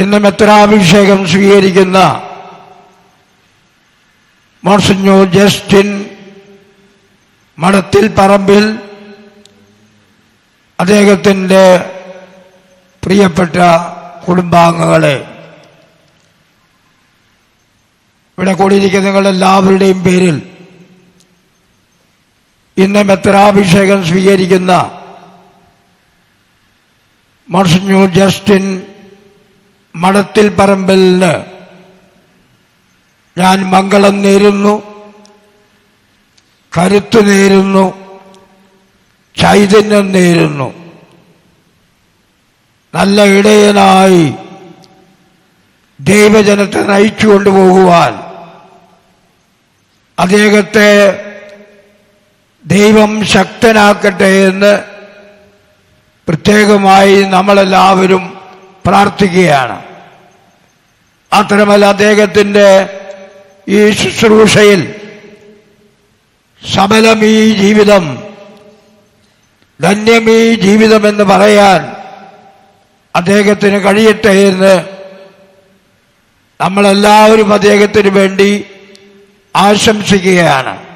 ഇന്ന് മെത്രാഭിഷേകം സ്വീകരിക്കുന്ന Monsignor Justin മഠത്തിൽ പറമ്പിൽ അദ്ദേഹത്തിന്റെ പ്രിയപ്പെട്ട കുടുംബാംഗങ്ങളെ ഇവിടെ കൂടിയിരിക്കുന്ന നിങ്ങളെല്ലാവരുടെയും പേരിൽ ഇന്ന് മെത്രാഭിഷേകം സ്വീകരിക്കുന്ന മോൺസിഞ്ഞൂർ ജസ്റ്റിൻ മടത്തിൽ പറമ്പലിന് ഞാൻ മംഗളം നേരുന്നു കരുത്ത് നേരുന്നു ചൈതന്യം നേരുന്നു. നല്ല ഇടയനായി ദൈവജനത്തെ നയിച്ചു കൊണ്ടുപോകുവാൻ അദ്ദേഹത്തെ ദൈവം ശക്തനാക്കട്ടെ എന്ന് പ്രത്യേകമായി നമ്മളെല്ലാവരും പ്രാർത്ഥിക്കുകയാണ്. മാത്രമല്ല അദ്ദേഹത്തിന്റെ ഈ ശുശ്രൂഷയിൽ സബലമീ ജീവിതം ധന്യം ധന്യമീ ജീവിതമെന്ന് പറയാൻ അദ്ദേഹത്തിന് കഴിയട്ടെ എന്ന് നമ്മളെല്ലാവരും അദ്ദേഹത്തിന് വേണ്ടി ആശംസിക്കുകയാണ്.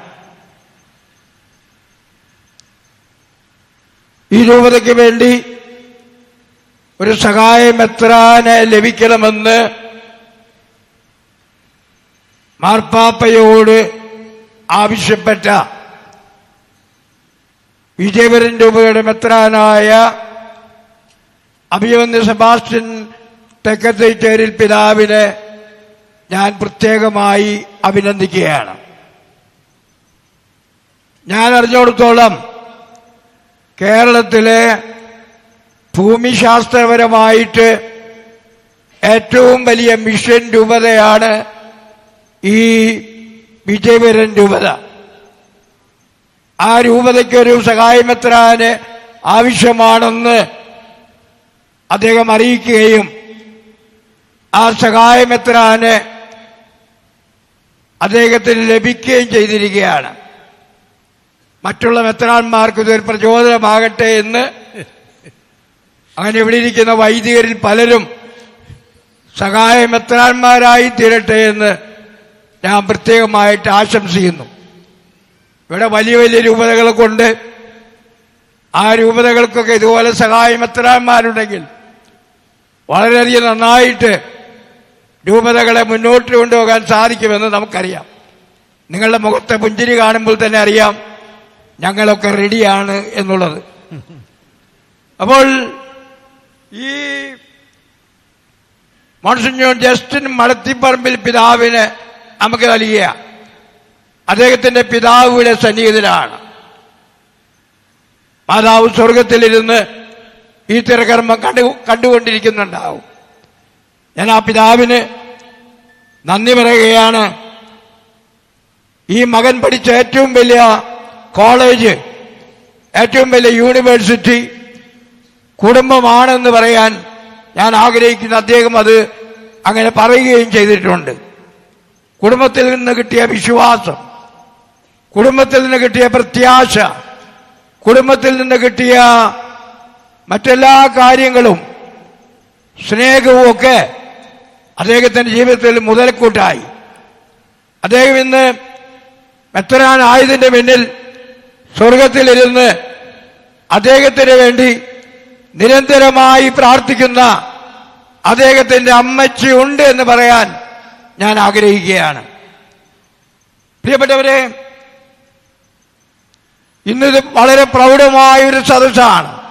ഈ രൂപതയ്ക്ക് വേണ്ടി ഒരു സഹായം എത്രാന് ലഭിക്കണമെന്ന് മാർപ്പാപ്പയോട് ആവശ്യപ്പെട്ട വിജയപുരന്റെ ഉപകടമെത്രാനായ മെത്രാനായ അഭിമന്യ സെബാസ്റ്റ്യൻ തെക്കത്തേറ്റേരിൽ പിതാവിനെ ഞാൻ പ്രത്യേകമായി അഭിനന്ദിക്കുകയാണ്. ഞാൻ അറിഞ്ഞിടത്തോളം കേരളത്തിലെ ഭൂമിശാസ്ത്രപരമായിട്ട് ഏറ്റവും വലിയ മിഷൻ രൂപതയാണ് ഈ വിജയപുരൻ രൂപത. ആ രൂപതയ്ക്കൊരു സഹായമെത്രാന് ആവശ്യമാണെന്ന് അദ്ദേഹം അറിയിക്കുകയും ആ സഹായമെത്രാന് അദ്ദേഹത്തിന് ലഭിക്കുകയും ചെയ്തിരിക്കുകയാണ്. മറ്റുള്ള മെത്രാന്മാർക്ക് ഇതൊരു പ്രചോദനമാകട്ടെ എന്ന് അങ്ങനെ ഇവിടെ ഇരിക്കുന്ന വൈദികരിൽ പലരും സഹായ മെത്രാന്മാരായി തീരട്ടെ എന്ന് ഞാൻ പ്രത്യേകമായിട്ട് ആശംസിക്കുന്നു. ഇവിടെ വലിയ വലിയ രൂപതകൾ കൊണ്ട് ആ രൂപതകൾക്കൊക്കെ ഇതുപോലെ സഹായ മെത്രാന്മാരുണ്ടെങ്കിൽ വളരെയധികം നന്നായിട്ട് രൂപതകളെ മുന്നോട്ട് കൊണ്ടുപോകാൻ സാധിക്കുമെന്ന് നമുക്കറിയാം. നിങ്ങളുടെ മുഖത്തെ പുഞ്ചിരി കാണുമ്പോൾ തന്നെ അറിയാം ഞങ്ങളൊക്കെ റെഡിയാണ് എന്നുള്ളത്. അപ്പോൾ ഈ മോൺസിഞ്ഞോർ ജസ്റ്റിൻ മലത്തിപ്പറമ്പിൽ പിതാവിന് നമുക്ക് നൽകിയ അദ്ദേഹത്തിന്റെ പിതാവിയുടെ സന്നിഹിതനാണ്. മാതാവ് സ്വർഗത്തിലിരുന്ന് ഈ തിരകർമ്മം കണ്ടു കണ്ടുകൊണ്ടിരിക്കുന്നുണ്ടാവും. ഞാൻ ആ പിതാവിന് നന്ദി പറയുകയാണ്. ഈ മകൻ പഠിച്ച ഏറ്റവും വലിയ കോളേജ് ഏറ്റവും വലിയ യൂണിവേഴ്സിറ്റി കുടുംബമാണെന്ന് പറയാൻ ഞാൻ ആഗ്രഹിക്കുന്ന അദ്ദേഹം അത് അങ്ങനെ പറയുകയും ചെയ്തിട്ടുണ്ട്. കുടുംബത്തിൽ നിന്ന് കിട്ടിയ വിശ്വാസം കുടുംബത്തിൽ നിന്ന് കിട്ടിയ പ്രത്യാശ കുടുംബത്തിൽ നിന്ന് കിട്ടിയ മറ്റെല്ലാ കാര്യങ്ങളും സ്നേഹവും ഒക്കെ അദ്ദേഹത്തിന്റെ ജീവിതത്തിൽ മുതൽക്കൂട്ടായി. അദ്ദേഹം ഇന്ന് മെത്തരാനായതിന്റെ പിന്നിൽ സ്വർഗത്തിലിരുന്ന് അദ്ദേഹത്തിന് വേണ്ടി നിരന്തരമായി പ്രാർത്ഥിക്കുന്ന അദ്ദേഹത്തിന്റെ അമ്മച്ചി ഉണ്ട് എന്ന് പറയാൻ ഞാൻ ആഗ്രഹിക്കുകയാണ്. പ്രിയപ്പെട്ടവരെ ഇന്നിത് വളരെ പ്രൗഢമായ ഒരു സദസ്സാണ്.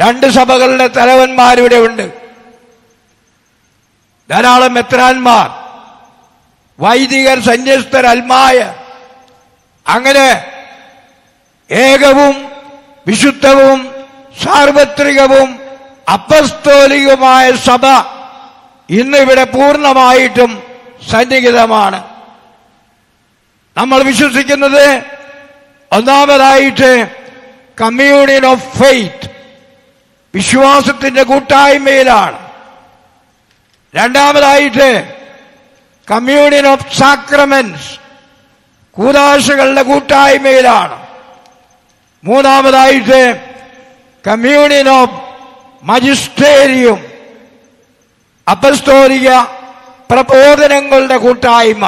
രണ്ട് സഭകളുടെ തലവന്മാരിവിടെ ഉണ്ട്. ധാരാളം മെത്രാന്മാർ വൈദികർ സന്യസ്തർ അൽമായ അങ്ങനെ ഏകവും വിശുദ്ധവും സാർവത്രികവും അപ്പസ്തോലികവുമായ സഭ ഇന്നിവിടെ പൂർണമായിട്ടും സന്നിഹിതമാണ്. നമ്മൾ വിശ്വസിക്കുന്നത് ഒന്നാമതായിട്ട് കമ്മ്യൂണിയൻ ഓഫ് ഫെയ്ത്ത് വിശ്വാസത്തിന്റെ കൂട്ടായ്മയിലാണ്. രണ്ടാമതായിട്ട് കമ്മ്യൂണിയൻ ഓഫ് സാക്രമെന്റ്സ് കൂതാശകളുടെ കൂട്ടായ്മയിലാണ്. മൂന്നാമതായിട്ട് കമ്മ്യൂണിയൻ ഓഫ് മജിസ്റ്റേരിയം അപസ്തോലിക പ്രബോധനങ്ങളുടെ കൂട്ടായ്മ.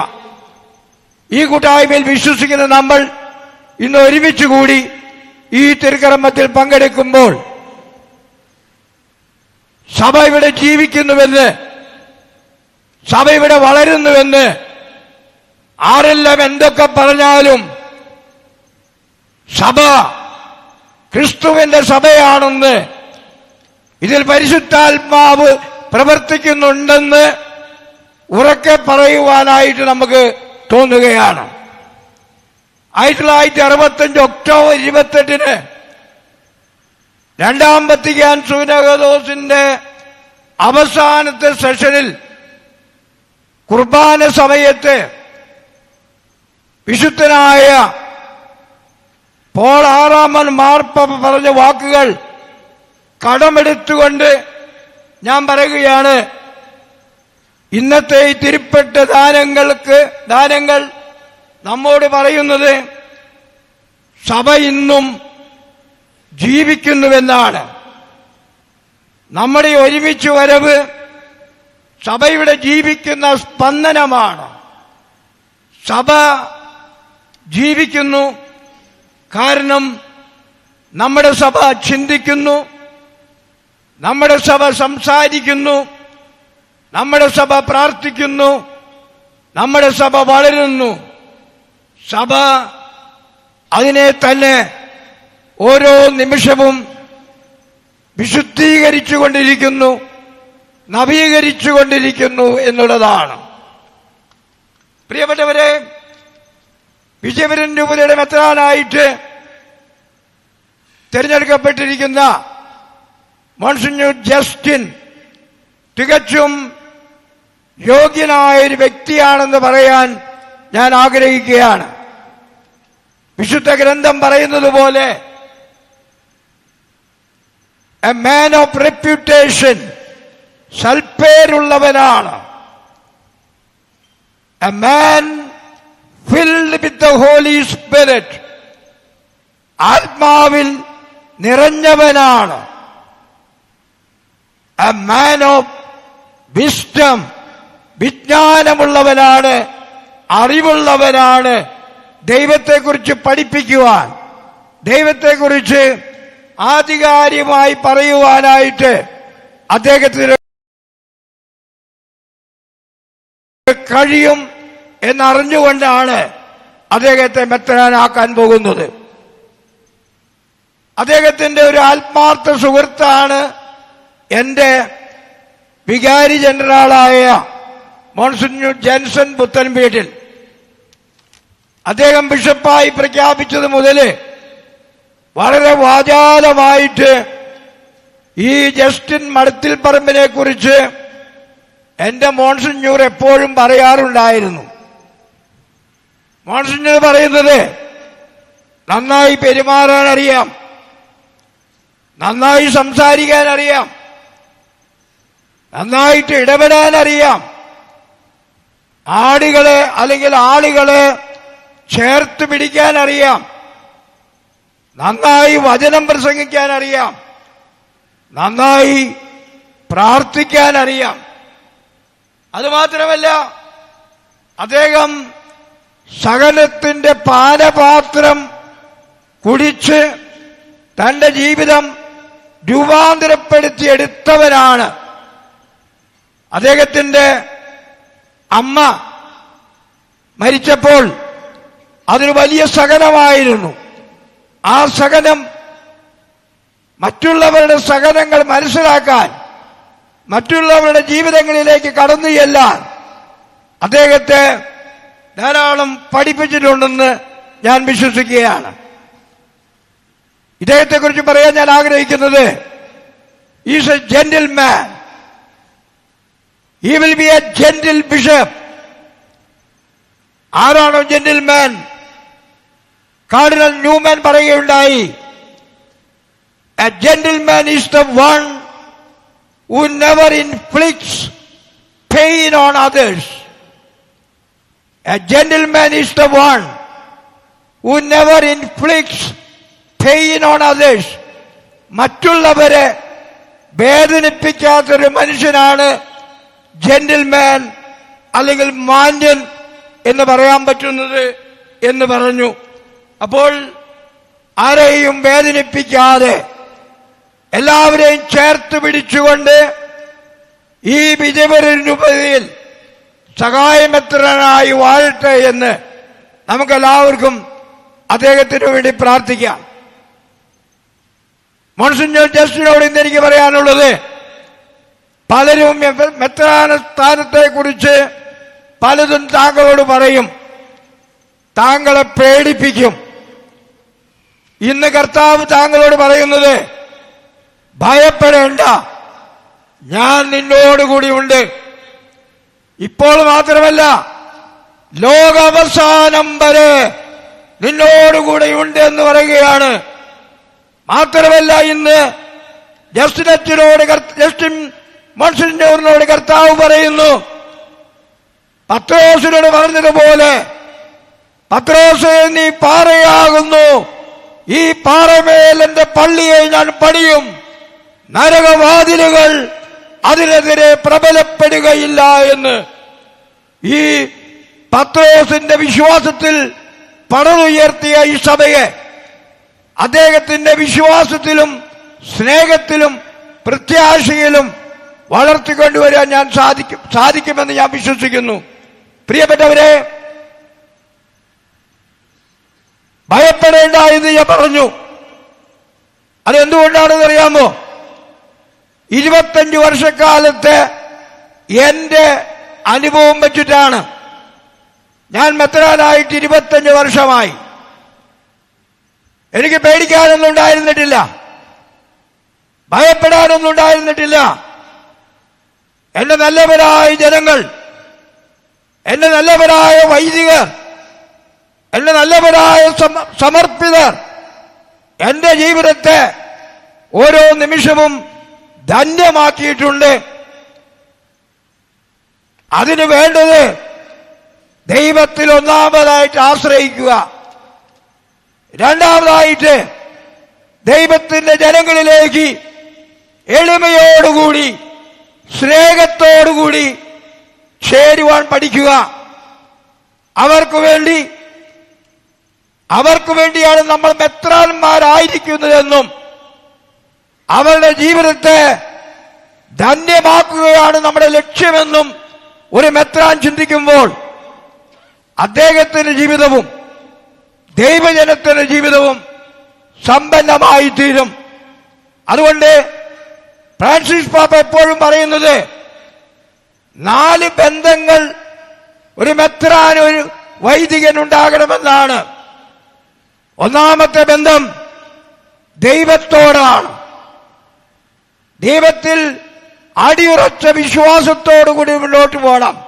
ഈ കൂട്ടായ്മയിൽ വിശ്വസിക്കുന്ന നമ്മൾ ഇന്ന് ഒരുമിച്ച് കൂടി ഈ തിരുക്കർമ്മത്തിൽ പങ്കെടുക്കുമ്പോൾ സഭ ഇവിടെ ജീവിക്കുന്നുവെന്ന് സഭ ഇവിടെ വളരുന്നുവെന്ന് ആരെല്ലാം എന്തൊക്കെ പറഞ്ഞാലും സഭ ക്രിസ്തുവിന്റെ സഭയാണെന്ന് ഇതിൽ പരിശുദ്ധാത്മാവ് പ്രവർത്തിക്കുന്നുണ്ടെന്ന് ഉറക്കെ പറയുവാനായിട്ട് നമുക്ക് തോന്നുകയാണ്. ആയിരത്തി തൊള്ളായിരത്തി അറുപത്തഞ്ച് ഒക്ടോബർ ഇരുപത്തെട്ടിന് രണ്ടാം വത്തിക്കാൻ സൂനകദോസിന്റെ അവസാനത്തെ സെഷനിൽ കുർബാന സമയത്ത് വിശുദ്ധനായ പോൾ ആറാമൻ മാർപ്പ പറഞ്ഞ വാക്കുകൾ കടമെടുത്തുകൊണ്ട് ഞാൻ പറയുകയാണ്. ഇന്നത്തെ ഈ തിരുപ്പെട്ട ദാനങ്ങൾക്ക് ദാനങ്ങൾ നമ്മോട് പറയുന്നത് സഭ ഇന്നും ജീവിക്കുന്നുവെന്നാണ്. നമ്മുടെ ഒരുമിച്ച് വരവ് സഭയുടെ ജീവിക്കുന്ന സ്പന്ദനമാണ്. സഭ ജീവിക്കുന്നു കാരണം നമ്മുടെ സഭ ചിന്തിക്കുന്നു നമ്മുടെ സഭ സംസാരിക്കുന്നു നമ്മുടെ സഭ പ്രാർത്ഥിക്കുന്നു നമ്മുടെ സഭ വളരുന്നു. സഭ അതിനെ തന്നെ ഓരോ നിമിഷവും വിശുദ്ധീകരിച്ചു കൊണ്ടിരിക്കുന്നു നവീകരിച്ചു കൊണ്ടിരിക്കുന്നു എന്നുള്ളതാണ്. പ്രിയപ്പെട്ടവരെ വിജയപുരൻ രൂപതയുടെ മെത്രാനായിട്ട് തിരഞ്ഞെടുക്കപ്പെട്ടിരിക്കുന്ന മോൺസിഞ്ഞൂർ ജസ്റ്റിൻ തികച്ചും യോഗ്യനായ ഒരു വ്യക്തിയാണെന്ന് പറയാൻ ഞാൻ ആഗ്രഹിക്കുകയാണ്. വിശുദ്ധ ഗ്രന്ഥം പറയുന്നത് പോലെ a man of reputation സൽപ്പേരുള്ളവനാണ്. A man filled with the holy spirit ആത്മാവിൽ നിറഞ്ഞവനാണ്. എ മാൻ ഓഫ് വിസ്റ്റം വിജ്ഞാനമുള്ളവനാണ് അറിവുള്ളവനാണ്. ദൈവത്തെക്കുറിച്ച് പഠിപ്പിക്കുവാൻ ദൈവത്തെക്കുറിച്ച് ആധികാരികമായി പറയുവാനായിട്ട് അദ്ദേഹത്തിന് കഴിയും. എന്നറിഞ്ഞുകൊണ്ടാണ് അദ്ദേഹത്തെ മെത്തനാനാക്കാൻ പോകുന്നത്. അദ്ദേഹത്തിന്റെ ഒരു ആത്മാർത്ഥ സുഹൃത്താണ് എന്റെ വികാരി ജനറലായ മോൺസിഞ്ഞു ജെൻസൺ പുത്തൻപേട്ടിൽ അദ്ദേഹം ബിഷപ്പായി പ്രഖ്യാപിച്ചത് മുതൽ വളരെ വാചാലമായിട്ട് ഈ ജസ്റ്റിൻ മടത്തിൽ പറമ്പിനെ കുറിച്ച് എന്റെ മോൺസിഞ്ഞൂർ എപ്പോഴും പറയാറുണ്ടായിരുന്നു. മോൺസിഞ്ഞൂർ പറയുന്നത് നന്നായി പെരുമാറാൻ അറിയാം നന്നായി സംസാരിക്കാൻ അറിയാം നന്നായിട്ട് ഇടപെടാൻ അറിയാം ആടുകളെ അല്ലെങ്കിൽ ആളുകളെ ചേർത്ത് പിടിക്കാൻ അറിയാം നന്നായി വചനം പ്രസംഗിക്കാൻ അറിയാം നന്നായി പ്രാർത്ഥിക്കാൻ അറിയാം അതുമാത്രമല്ല അദ്ദേഹം സകലത്തിന്റെ പാലപാത്രം കുടിച്ച് തന്റെ ജീവിതം രൂപാന്തരപ്പെടുത്തിയെടുത്തവനാണ്. അദ്ദേഹത്തിന്റെ അമ്മ മരിച്ചപ്പോൾ അതൊരു വലിയ സഹനമായിരുന്നു ആ സഹനം മറ്റുള്ളവരുടെ സഹനങ്ങൾ മനസ്സിലാക്കാൻ മറ്റുള്ളവരുടെ ജീവിതങ്ങളിലേക്ക് കടന്നു ചെല്ലാൻ അദ്ദേഹത്തെ ധാരാളം പഠിപ്പിച്ചിട്ടുണ്ടെന്ന് ഞാൻ വിശ്വസിക്കുകയാണ്. ഇദ്ദേഹത്തെക്കുറിച്ച് പറയാൻ ഞാൻ ആഗ്രഹിക്കുന്നത് is a gentleman he will be a gentle bishop ആരാണോ ജെന്റിൽ മാൻ കാർഡിനൽ ന്യൂമാൻ പറയുകയുണ്ടായി a gentleman is the one who never inflicts pain on others. A gentleman is the one who never inflicts pain on others. മറ്റുള്ളവരെ വേദനിപ്പിക്കാത്തൊരു മനുഷ്യനാണ് gentleman അല്ലെങ്കിൽ മാന്യൻ എന്ന് പറയാൻ പറ്റുന്നത് എന്ന് പറഞ്ഞു അപ്പോൾ ആരെയും വേദനിപ്പിക്കാതെ എല്ലാവരെയും ചേർത്ത് പിടിച്ചുകൊണ്ട് ഈ വിജയപുരനുപതിയിൽ സഹായമെത്രനായി വാഴട്ടെ എന്ന് നമുക്കെല്ലാവർക്കും അദ്ദേഹത്തിന് വേണ്ടി പ്രാർത്ഥിക്കാം. മോൺസിഞ്ഞോർ ജസ്റ്റിനോട് ഇന്ന് എനിക്ക് പറയാനുള്ളത് പലരും മെത്രാന സ്ഥാനത്തെ കുറിച്ച് പലതും താങ്കളോട് പറയും. താങ്കളെ പേടിപ്പിക്കും. ഇന്ന് കർത്താവ് താങ്കളോട് പറയുന്നത് ഭയപ്പെടേണ്ട. ഞാൻ നിന്നോടുകൂടി ഉണ്ട്. ഇപ്പോൾ മാത്രമല്ല ലോകാവസാനം വരെ നിന്നോടുകൂടെ ഉണ്ട് എന്ന് പറയുകയാണ്. മാത്രമല്ല ഇന്ന് ജസ്റ്റിനറ്റിനോട് ജസ്റ്റിൻ മോൺസിനോട് കർത്താവ് പറയുന്നു പത്രോസിനോട് പറഞ്ഞതുപോലെ പത്രോസ് നീ പാറയാകുന്നു. ഈ പാറമേൽ എന്റെ പള്ളിയെ ഞാൻ പണിയും. നരകവാതിലുകൾ അതിനെതിരെ പ്രബലപ്പെടുകയില്ല എന്ന് ഈ പത്രോസിന്റെ വിശ്വാസത്തിൽ പടതുയർത്തിയ ഈ സഭയെ അദ്ദേഹത്തിന്റെ വിശ്വാസത്തിലും സ്നേഹത്തിലും പ്രത്യാശയിലും വളർത്തിക്കൊണ്ടുവരാൻ ഞാൻ സാധിക്കും സാധിക്കുമെന്ന് ഞാൻ വിശ്വസിക്കുന്നു. പ്രിയപ്പെട്ടവരെ ഭയപ്പെടേണ്ട എന്ന് ഞാൻ പറഞ്ഞു. അതെന്തുകൊണ്ടാണെന്ന് അറിയാമോ ഇരുപത്തഞ്ച് വർഷക്കാലത്തെ എന്റെ അനുഭവം വെച്ചിട്ടാണ്. ഞാൻ മെത്രാനായിട്ട് ഇരുപത്തഞ്ച് വർഷമായി. എനിക്ക് പേടിക്കാനൊന്നും ഉണ്ടായിരുന്നിട്ടില്ല. ഭയപ്പെടാനൊന്നും ഉണ്ടായിരുന്നിട്ടില്ല. എന്റെ നല്ലവരായ ജനങ്ങൾ എന്റെ നല്ലവരായ വൈദികർ എന്റെ നല്ലവരായ സമർപ്പിതർ എന്റെ ജീവിതത്തെ ഓരോ നിമിഷവും ധന്യമാക്കിയിട്ടുണ്ട്. അതിന് വേണ്ടത് ദൈവത്തിൽ ഒന്നാമതായിട്ട് ആശ്രയിക്കുക. രണ്ടാമതായിട്ട് ദൈവത്തിന്റെ ജനങ്ങളിലേക്ക് എളിമയോടുകൂടി സ്നേഹത്തോടുകൂടി ചേരുവാൻ പഠിക്കുക. അവർക്ക് വേണ്ടി അവർക്ക് വേണ്ടിയാണ് നമ്മൾ മെത്രാന്മാരായിരിക്കുന്നതെന്നും അവരുടെ ജീവിതത്തെ ധന്യമാക്കുകയാണ് നമ്മുടെ ലക്ഷ്യമെന്നും ഒരു മെത്രാൻ ചിന്തിക്കുമ്പോൾ അദ്ദേഹത്തിന്റെ ജീവിതവും ദൈവജനത്തിന്റെ ജീവിതവും സമ്പന്നമായി തീരും. അതുകൊണ്ട് ഫ്രാൻസിസ് പാപ്പ എപ്പോഴും പറയുന്നത് നാല് ബന്ധങ്ങൾ ഒരു മെത്രാൻ ഒരു വൈദികൻ ഉണ്ടാകണമെന്നാണ്. ഒന്നാമത്തെ ബന്ധം ദൈവത്തോടാണ്. ദൈവത്തിൽ അടിയുറച്ച വിശ്വാസത്തോടുകൂടി മുന്നോട്ട് പോകണം.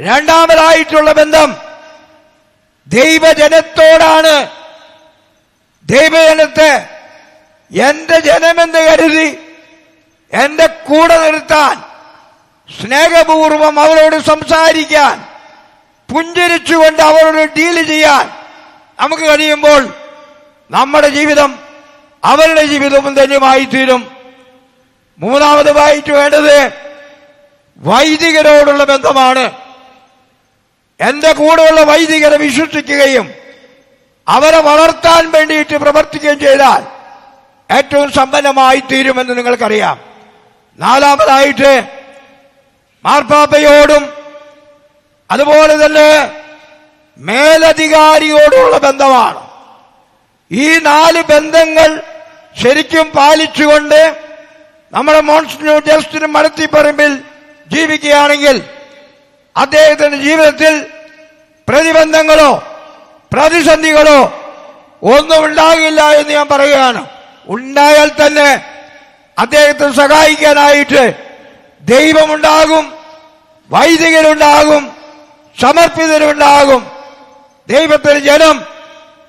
രണ്ടാമതായിട്ടുള്ള ബന്ധം ദൈവജനത്തോടാണ്. ദൈവജനത്തെ എന്റെ ജനമെന്ന് കരുതി എന്റെ കൂടെ നിർത്താൻ സ്നേഹപൂർവം അവരോട് സംസാരിക്കാൻ പുഞ്ചരിച്ചുകൊണ്ട് അവരോട് ഡീൽ ചെയ്യാൻ നമുക്ക് കഴിയുമ്പോൾ നമ്മുടെ ജീവിതം അവരുടെ ജീവിതവും ധന്യമായി തീരും മൂന്നാമതുമായിട്ട് വേണ്ടത് വൈദികരോടുള്ള ബന്ധമാണ്. എന്റെ കൂടെയുള്ള വൈദികരെ വിശ്വസിക്കുകയും അവരെ വളർത്താൻ വേണ്ടിയിട്ട് പ്രവർത്തിക്കുകയും ചെയ്താൽ ഏറ്റവും സമ്പന്നമായി തീരുമെന്ന് നിങ്ങൾക്കറിയാം. നാലാമതായിട്ട് മാർപ്പാപ്പയോടും അതുപോലെ തന്നെ മേലധികാരിയോടുള്ള ബന്ധമാണ്. ഈ നാല് ബന്ധങ്ങൾ ശരിക്കും പാലിച്ചുകൊണ്ട് നമ്മുടെ മോൺസിനോ ജസ്റ്റിനും മടത്തിപ്പറമ്പിൽ ജീവിക്കുകയാണെങ്കിൽ അദ്ദേഹത്തിന്റെ ജീവിതത്തിൽ പ്രതിബന്ധങ്ങളോ പ്രതിസന്ധികളോ ഒന്നും ഉണ്ടാകില്ല എന്ന് ഞാൻ പറയുകയാണ്. ഉണ്ടായാൽ തന്നെ അദ്ദേഹത്തെ സഹായിക്കാനായിട്ട് ദൈവമുണ്ടാകും വൈദികരുണ്ടാകും സമർപ്പിതരുണ്ടാകും. ദൈവത്തിന് ജനം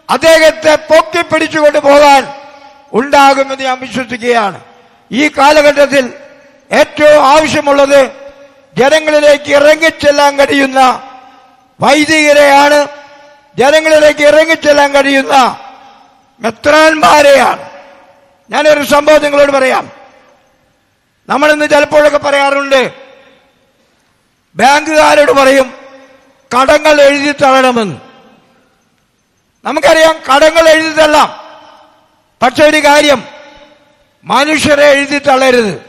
അദ്ദേഹത്തെ പൊക്കിപ്പിടിച്ചുകൊണ്ട് പോകാൻ ഉണ്ടാകുമെന്ന് ഞാൻ വിശ്വസിക്കുകയാണ്. ഈ കാലഘട്ടത്തിൽ ഏറ്റവും ആവശ്യമുള്ളത് ജനങ്ങളിലേക്ക് ഇറങ്ങിച്ചെല്ലാൻ കഴിയുന്ന വൈദികരെയാണ് ജനങ്ങളിലേക്ക് ഇറങ്ങിച്ചെല്ലാൻ കഴിയുന്ന മെത്രാന്മാരെയാണ്. ഞാനൊരു സംഭവം നിങ്ങളോട് പറയാം. നമ്മളിന്ന് ചിലപ്പോഴൊക്കെ പറയാറുണ്ട് ബാങ്കുകാരോട് പറയും കടങ്ങൾ എഴുതി തള്ളണമെന്ന്. നമുക്കറിയാം കടങ്ങൾ എഴുതി തള്ളാം. പക്ഷെ ഒരു കാര്യം മനുഷ്യരെ എഴുതി തള്ളരുത്.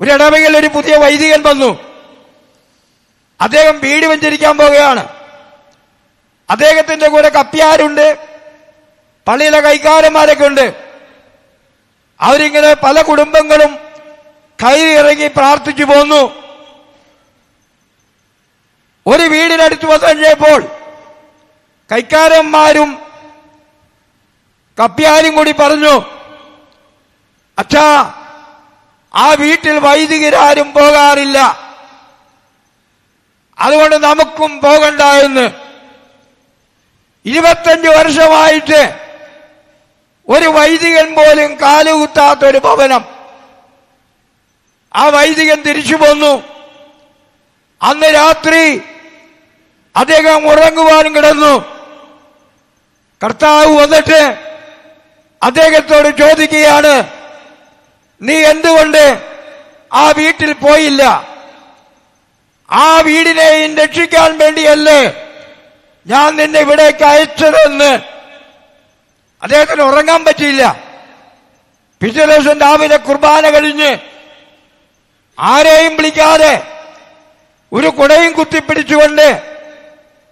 ഒരു ഇടവകയിൽ ഒരു പുതിയ വൈദികൻ വന്നു. അദ്ദേഹം വീട് വെഞ്ചരിക്കാൻ പോവുകയാണ്. അദ്ദേഹത്തിന്റെ കൂടെ കപ്പിയാരുണ്ട് പള്ളിയിലെ കൈക്കാരന്മാരൊക്കെ ഉണ്ട്. അവരിങ്ങനെ പല കുടുംബങ്ങളും കയറിയിറങ്ങി പ്രാർത്ഥിച്ചു പോന്നു. ഒരു വീടിനടുത്ത് വന്നു കഴിഞ്ഞപ്പോൾ കൈക്കാരന്മാരും കപ്പ്യാരും കൂടി പറഞ്ഞു അച്ഛാ ആ വീട്ടിൽ വൈദികരാരും പോകാറില്ല. അതുകൊണ്ട് നമുക്കും പോകണ്ട എന്ന്. ഇരുപത്തഞ്ച് വർഷമായിട്ട് ഒരു വൈദികൻ പോലും കാലുകുത്താത്ത ഒരു ഭവനം. ആ വൈദികൻ തിരിച്ചു പോന്നു. അന്ന് രാത്രി അദ്ദേഹം ഉറങ്ങുവാനും കിടന്നു. കർത്താവ് വന്നിട്ട് അദ്ദേഹത്തോട് ചോദിക്കുകയാണ് നീ എന്തുകൊണ്ട് ആ വീട്ടിൽ പോയില്ല? ആ വീടിനെയും രക്ഷിക്കാൻ വേണ്ടിയല്ലേ ഞാൻ നിന്നെ ഇവിടേക്ക് അയച്ചതെന്ന്? അദ്ദേഹത്തിന് ഉറങ്ങാൻ പറ്റിയില്ല. പിറ്റേ ദിവസം രാവിലെ കുർബാന കഴിഞ്ഞ് ആരെയും വിളിക്കാതെ ഒരു കുടയും കുത്തിപ്പിടിച്ചുകൊണ്ട്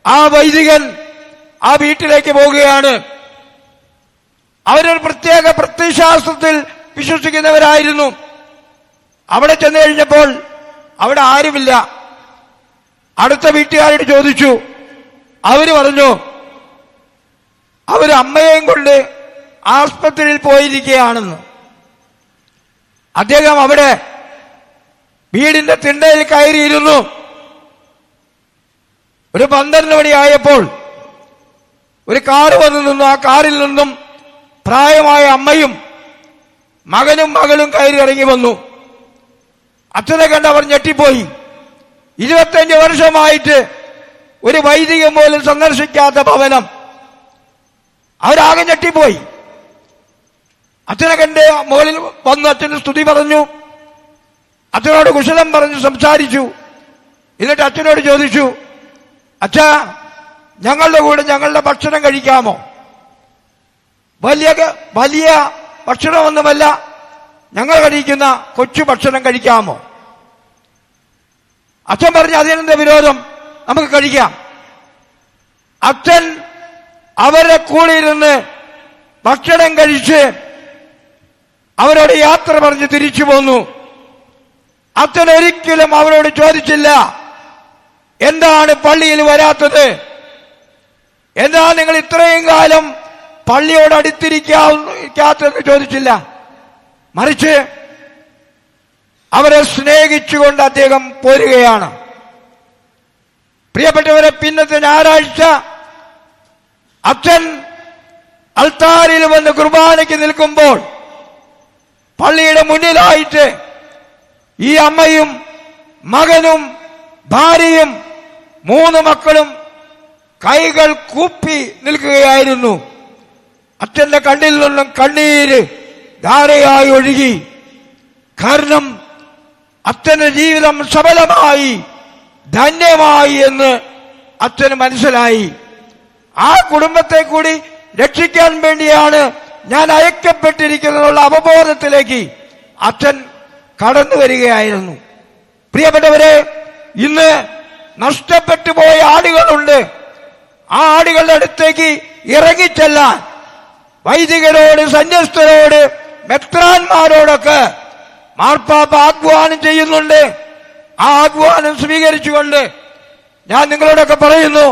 ആ വൈദികൻ ആ വീട്ടിലേക്ക് പോവുകയാണ്. അവരൊരു പ്രത്യേക പ്രത്യശാസ്ത്രത്തിൽ വിശ്വസിക്കുന്നവരായിരുന്നു. അവിടെ ചെന്ന് കഴിഞ്ഞപ്പോൾ അവിടെ ആരുമില്ല. അടുത്ത വീട്ടുകാരോട് ചോദിച്ചു. അവർ പറഞ്ഞു അവർ അമ്മയെയും കൊണ്ട് ആസ്പത്രിയിൽ പോയിരിക്കുകയാണെന്ന്. അദ്ദേഹം അവിടെ വീടിന്റെ തിണ്ടയിൽ കയറിയിരുന്നു. ഒരു പന്ത്രണ്ട് മണിയായപ്പോൾ ഒരു കാറ് വന്നു നിന്നു. ആ കാറിൽ നിന്നും പ്രായമായ അമ്മയും മകനും മകളും കയറി ഇറങ്ങി വന്നു. അച്ഛനെ കണ്ട് അവർ ഞെട്ടിപ്പോയി. ഇരുപത്തഞ്ച് വർഷമായിട്ട് ഒരു വൈദികം പോലും സന്ദർശിക്കാത്ത ഭവനം. അവരാകെ ഞെട്ടിപ്പോയി. അച്ഛനെ കണ്ട് മുകളിൽ വന്ന് അച്ഛന് സ്തുതി പറഞ്ഞു. അച്ഛനോട് കുശലം പറഞ്ഞു സംസാരിച്ചു. എന്നിട്ട് അച്ഛനോട് ചോദിച്ചു അച്ഛാ ഞങ്ങളുടെ കൂടെ ഞങ്ങളുടെ ഭക്ഷണം കഴിക്കാമോ? വലിയ വലിയ ഭക്ഷണമൊന്നുമല്ല. ഞങ്ങൾ കഴിക്കുന്ന കൊച്ചു ഭക്ഷണം കഴിക്കാമോ? അച്ഛൻ പറഞ്ഞ അതിനെന്താ വിരോധം? നമുക്ക് കഴിക്കാം. അച്ഛൻ അവരെ കൂടെ ഇരുന്ന് ഭക്ഷണം കഴിച്ച് അവരോട് യാത്ര പറഞ്ഞ് തിരിച്ചു പോന്നു. അച്ഛൻ ഒരിക്കലും അവരോട് ചോദിച്ചില്ല. എന്താണ് പള്ളിയിൽ വരാത്തത്? എന്താ നിങ്ങൾ ഇത്രയും കാലം പള്ളിയോട് അടുത്തിരിക്കാത്തെന്ന് ചോദിച്ചില്ല. മറിച്ച് അവരെ സ്നേഹിച്ചുകൊണ്ട് അദ്ദേഹം പോരുകയാണ്. പ്രിയപ്പെട്ടവരെ പിന്നത്തെ ഞായറാഴ്ച അച്ഛൻ അൽത്താരിൽ വന്ന് കുർബാനയ്ക്ക് നിൽക്കുമ്പോൾ പള്ളിയുടെ മുന്നിലായിട്ട് ഈ അമ്മയും മകനും ഭാര്യയും മൂന്ന് മക്കളും കൈകൾ കൂപ്പി നിൽക്കുകയായിരുന്നു. അച്ഛന്റെ കണ്ണിൽ നിന്നും കണ്ണീര് ധാരയായി ഒഴുകി. കാരണം അച്ഛന്റെ ജീവിതം സബലമായി ധന്യമായി എന്ന് അച്ഛന് മനസ്സിലായി. ആ കുടുംബത്തെ കൂടി രക്ഷിക്കാൻ വേണ്ടിയാണ് ഞാൻ അയക്കപ്പെട്ടിരിക്കുന്നതിനുള്ള അവബോധത്തിലേക്ക് അച്ഛൻ കടന്നു വരികയായിരുന്നു. പ്രിയപ്പെട്ടവരെ ഇന്ന് നഷ്ടപ്പെട്ടു പോയ ആടുകളുണ്ട്. ആ ആടുകളുടെ അടുത്തേക്ക് ഇറങ്ങിച്ചെല്ലാൻ വൈദികരോട് സന്യസ്തരോട് മെത്രാന്മാരോടൊക്കെ മാർപ്പാപ്പ ആഹ്വാനം ചെയ്യുന്നുണ്ട്. ആ ആഹ്വാനം സ്വീകരിച്ചുകൊണ്ട് ഞാൻ നിങ്ങളോടൊക്കെ പറയുന്നു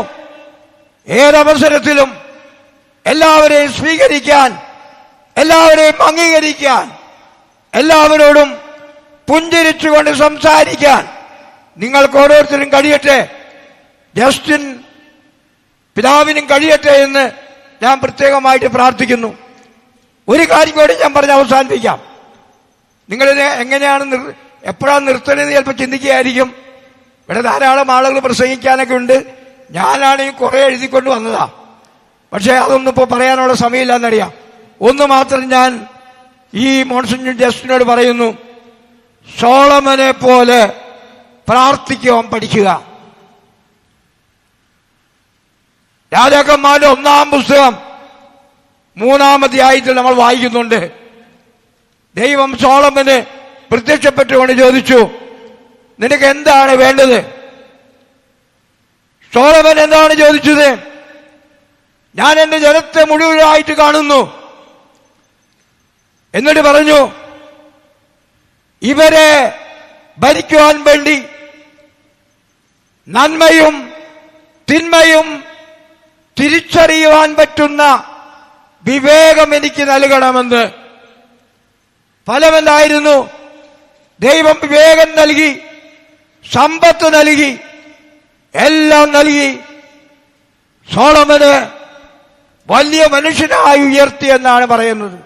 ഏതവസരത്തിലും എല്ലാവരെയും സ്വീകരിക്കാൻ എല്ലാവരെയും അംഗീകരിക്കാൻ എല്ലാവരോടും പുഞ്ചിരിച്ചുകൊണ്ട് സംസാരിക്കാൻ നിങ്ങൾക്ക് ഓരോരുത്തരും കഴിയട്ടെ. ജസ്റ്റിൻ പിതാവിനും കഴിയട്ടെ എന്ന് ഞാൻ പ്രത്യേകമായിട്ട് പ്രാർത്ഥിക്കുന്നു. ഒരു കാര്യം കൂടി ഞാൻ പറഞ്ഞ് അവസാനിപ്പിക്കാം. നിങ്ങളിത് എങ്ങനെയാണ് എപ്പോഴാണ് നിർത്തണമെന്ന് ചിലപ്പോൾ ചിന്തിക്കുകയായിരിക്കും. ഇവിടെ ധാരാളം ആളുകൾ പ്രസംഗിക്കാനൊക്കെ ഉണ്ട്. ഞാനാണെങ്കിൽ കുറെ എഴുതിക്കൊണ്ട് വന്നതാ. പക്ഷേ അതൊന്നും ഇപ്പോൾ പറയാനുള്ള സമയമില്ലെന്നറിയാം. ഒന്ന് മാത്രം ഞാൻ ഈ മോൺസൺ ജസ്റ്റിനോട് പറയുന്നു. സോളമനെ പോലെ പ്രാർത്ഥിക്കുവാൻ പഠിക്കുക. രാജാക്കന്മാരുടെ ഒന്നാം പുസ്തകം മൂന്നാമധ്യായത്തിൽ നമ്മൾ വായിക്കുന്നുണ്ട്. ദൈവം സോളമന് പ്രത്യക്ഷപ്പെട്ടുകൊണ്ട് ചോദിച്ചു നിനക്ക് എന്താണ് വേണ്ടത്? സോളമൻ എന്താണ് ചോദിച്ചത്? ഞാൻ എന്റെ ജനത്തെ മുഴുവനായിട്ട് കാണുന്നു. എന്നിട്ട് പറഞ്ഞു ഇവരെ ഭരിക്കുവാൻ വേണ്ടി നന്മയും തിന്മയും തിരിച്ചറിയുവാൻ പറ്റുന്ന വിവേകം എനിക്ക് നൽകണമെന്ന് ഫലമെന്തായിരുന്നു? ദൈവം വിവേകം നൽകി സമ്പത്ത് നൽകി എല്ലാം നൽകി. സോളമന് വലിയ മനുഷ്യനായി ഉയർത്തി എന്നാണ് പറയുന്നത്.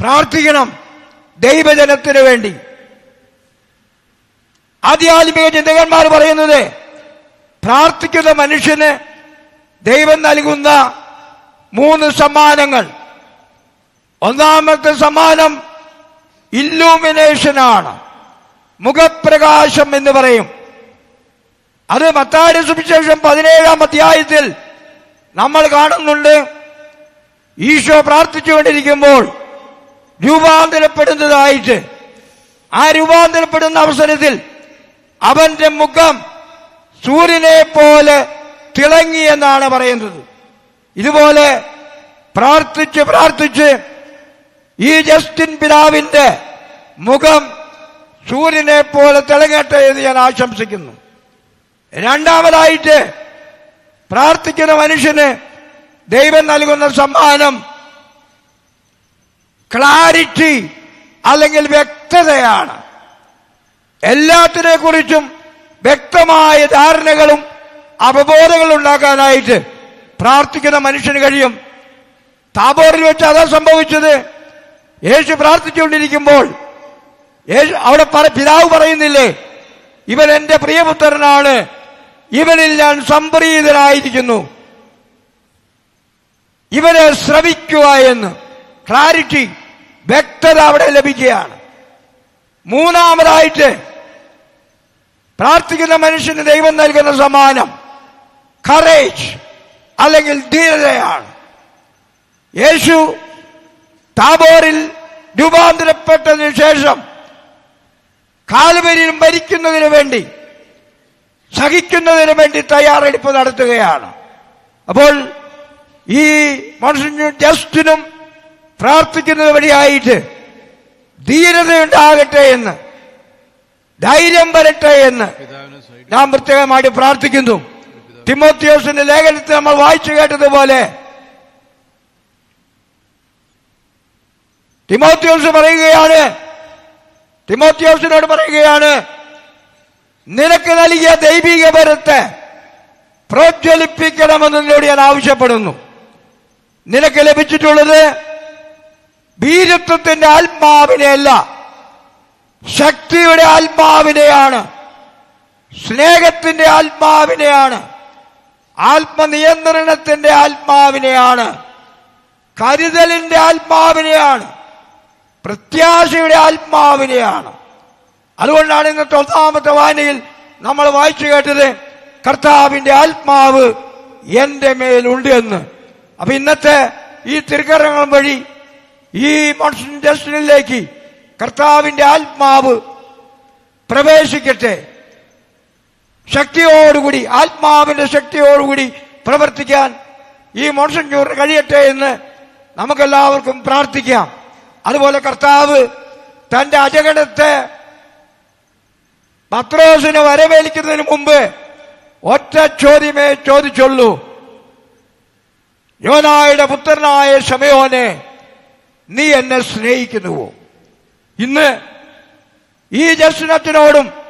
പ്രാർത്ഥിക്കണം ദൈവജനത്തിനു വേണ്ടി. ആധ്യാത്മിക ചിന്തകന്മാർ പറയുന്നത് പ്രാർത്ഥിക്കുന്ന മനുഷ്യന് ദൈവം നൽകുന്ന മൂന്ന് സമ്മാനങ്ങൾ. ഒന്നാമത്തെ സമ്മാനം ഇല്ലൂമിനേഷനാണ്. മുഖപ്രകാശം എന്ന് പറയും. അത് മത്താരി സുവിശേഷം പതിനേഴാം അധ്യായത്തിൽ നമ്മൾ കാണുന്നുണ്ട്. ഈശോ പ്രാർത്ഥിച്ചുകൊണ്ടിരിക്കുമ്പോൾ രൂപാന്തരപ്പെടുന്നതായിട്ട്. ആ രൂപാന്തരപ്പെടുന്ന അവസരത്തിൽ അവന്റെ മുഖം സൂര്യനെ പോലെ തിളങ്ങി എന്നാണ് പറയുന്നത്. ഇതുപോലെ പ്രാർത്ഥിച്ച് പ്രാർത്ഥിച്ച് ഈ ജസ്റ്റിൻ പിതാവിന്റെ മുഖം സൂര്യനെ പോലെ തിളങ്ങട്ടെ എന്ന് ഞാൻ ആശംസിക്കുന്നു. രണ്ടാമതായിട്ട് പ്രാർത്ഥിക്കുന്ന മനുഷ്യന് ദൈവം നൽകുന്ന സമ്മാനം ക്ലാരിറ്റി അല്ലെങ്കിൽ വ്യക്തതയാണ്. എല്ലാത്തിനെ കുറിച്ചും വ്യക്തമായ ധാരണകളും അവബോധങ്ങളും ഉണ്ടാക്കാനായിട്ട് പ്രാർത്ഥിക്കുന്ന മനുഷ്യന് കഴിയും. താബോറിൽ വെച്ച് അതാ സംഭവിച്ചത്. യേശു പ്രാർത്ഥിച്ചുകൊണ്ടിരിക്കുമ്പോൾ യേശു അവിടെ പിതാവ് പറയുന്നില്ലേ ഇവൻ എന്റെ പ്രിയപുത്രനാണ്. ഇവനിൽ ഞാൻ സംപ്രീതനായിരിക്കുന്നു. ഇവനെ ശ്രവിക്കുക എന്ന്. ക്ലാരിറ്റി വ്യക്തത അവിടെ ലഭിക്കുകയാണ്. മൂന്നാമതായിട്ട് പ്രാർത്ഥിക്കുന്ന മനുഷ്യന് ദൈവം നൽകുന്ന സമ്മാനം. കറേജ് അല്ലെങ്കിൽ ധീരതയാണ്. യേശു താബോറിൽ രൂപാന്തരപ്പെട്ടതിനു ശേഷം കാൽവരിയിൽ മരിക്കുന്നതിനു വേണ്ടി സഹിക്കുന്നതിന് വേണ്ടി തയ്യാറെടുപ്പ് നടത്തുകയാണ്. അപ്പോൾ ഈ മനുഷ്യന് ജസ്റ്റിനും പ്രാർത്ഥിക്കുന്നത് വഴിയായിട്ട് ധീരതയുണ്ടാകട്ടെ എന്ന് ധൈര്യം വരട്ടെ എന്ന് നാം പ്രത്യേകമായിട്ട് പ്രാർത്ഥിക്കുന്നു. തിമോത്തിയോസിന്റെ ലേഖനത്തിൽ നമ്മൾ വായിച്ചു കേട്ടതുപോലെ തിമോത്തിയോസ് പറയുകയാണ് തിമോത്തിയോസിനോട് പറയുകയാണ് നിനക്ക് നൽകിയ ദൈവിക വരത്തെ പ്രോജ്വലിപ്പിക്കണമെന്ന് നിന്നോട് ഞാൻ ആവശ്യപ്പെടുന്നു. നിനക്ക് ലഭിച്ചിട്ടുള്ളത് വീരത്വത്തിന്റെ ആത്മാവിനെയല്ല ശക്തിയുടെ ആത്മാവിനെയാണ് സ്നേഹത്തിന്റെ ആത്മാവിനെയാണ്. ആത്മനിയന്ത്രണത്തിന്റെ ആത്മാവിനെയാണ്. കരുതലിന്റെ ആത്മാവിനെയാണ്. പ്രത്യാശയുടെ ആത്മാവിനെയാണ്. അതുകൊണ്ടാണ് ഇന്നത്തെ ഒന്നാമത്തെ വായനയിൽ നമ്മൾ വായിച്ചു കേട്ടത് കർത്താവിന്റെ ആത്മാവ് എന്റെ മേലുണ്ട് എന്ന്. അപ്പൊ ഇന്നത്തെ ഈ തിരുക്കരങ്ങൾ വഴി ഈ മനുഷ്യൻ ജസ്റ്റിനിലേക്ക് കർത്താവിന്റെ ആത്മാവ് പ്രവേശിക്കട്ടെ. ശക്തിയോടുകൂടി ആത്മാവിന്റെ ശക്തിയോടുകൂടി പ്രവർത്തിക്കാൻ ഈ മോഷൻ ജൂറിന് കഴിയട്ടെ എന്ന് നമുക്കെല്ലാവർക്കും പ്രാർത്ഥിക്കാം. അതുപോലെ കർത്താവ് തന്റെ അജഗണത്തെ പത്രോസിനെ വരവേൽക്കുന്നതിന് മുമ്പ് ഒറ്റ ചോദ്യമേ ചോദിച്ചുള്ളൂ. യോനായുടെ പുത്രനായ ശമയോനെ നീ എന്നെ സ്നേഹിക്കുന്നുവോ? ഇന്ന് ഈ ജസ്നത്തിനോടും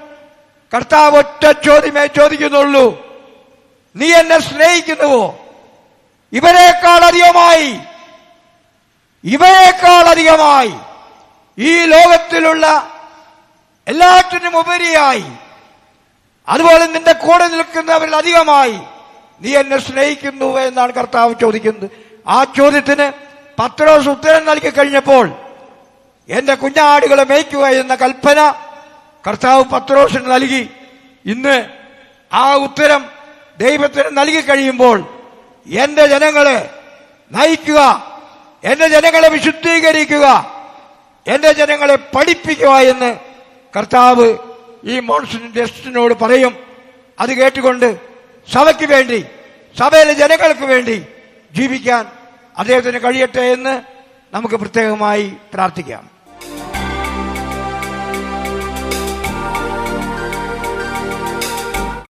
കർത്താവ് ഒറ്റ ചോദ്യമേ ചോദിക്കുന്നുള്ളൂ. നീ എന്നെ സ്നേഹിക്കുന്നുവോ? ഇവരെക്കാൾ അധികമായി ഇവയേക്കാൾ അധികമായി ഈ ലോകത്തിലുള്ള എല്ലാറ്റിനും ഉപരിയായി അതുപോലെ നിന്റെ കൂടെ നിൽക്കുന്നവരിൽ അധികമായി നീ എന്നെ സ്നേഹിക്കുന്നു എന്നാണ് കർത്താവ് ചോദിക്കുന്നത്. ആ ചോദ്യത്തിന് പത്രോസ് ഉത്തരം നൽകി കഴിഞ്ഞപ്പോൾ എന്റെ കുഞ്ഞാടുകളെ മേയ്ക്കുക എന്ന കൽപ്പന കർത്താവ് പത്രോസിന് നൽകി. ഇന്ന് ആ ഉത്തരം ദൈവത്തിന് നൽകി കഴിയുമ്പോൾ എന്റെ ജനങ്ങളെ നയിക്കുക എന്റെ ജനങ്ങളെ വിശുദ്ധീകരിക്കുക എന്റെ ജനങ്ങളെ പഠിപ്പിക്കുക എന്ന് കർത്താവ് ഈ മോൺസൂൺ ജസ്റ്റിനോട് പറയും. അത് കേട്ടുകൊണ്ട് സഭയ്ക്ക് വേണ്ടി സഭയിലെ ജനങ്ങൾക്ക് വേണ്ടി ജീവിക്കാൻ അദ്ദേഹത്തിന് കഴിയട്ടെ എന്ന് നമുക്ക് പ്രത്യേകമായി പ്രാർത്ഥിക്കാം.